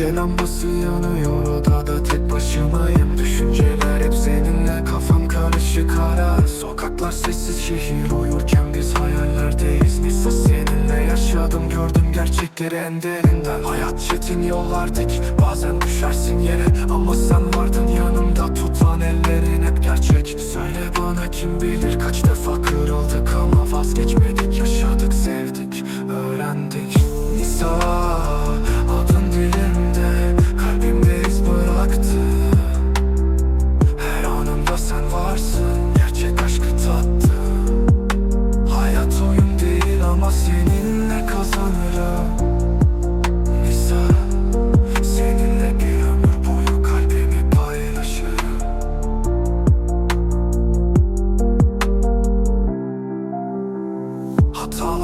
Gece lambası yanıyor odada tek başımayım. Düşünceler hep seninle kafam karışık hala Sokaklar sessiz şehir uyurken biz hayallerdeyiz. Nisa seninle yaşadım gördüm gerçekleri en derinden. Hayat çetin yollar dik bazen düşersin yere. Ama sen vardın yanımda tutan ellerin hep gerçek. Söyle bana kim bilir kaç defa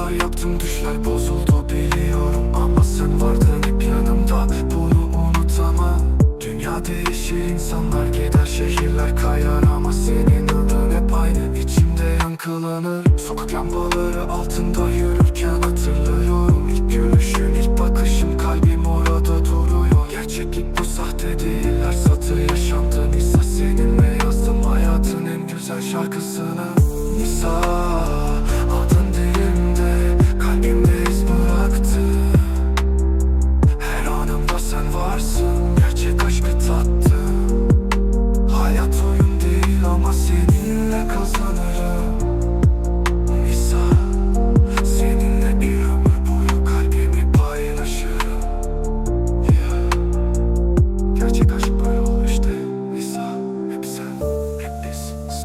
hata yaptım düşler bozuldu biliyorum. Ama sen vardın hep yanımda. Bunu unutamam. Dünya değişir insanlar gider şehirler kayar. Ama senin adın hep aynı içimde yankılanır. Sokak lambaları altında yürürken hatırlıyorum.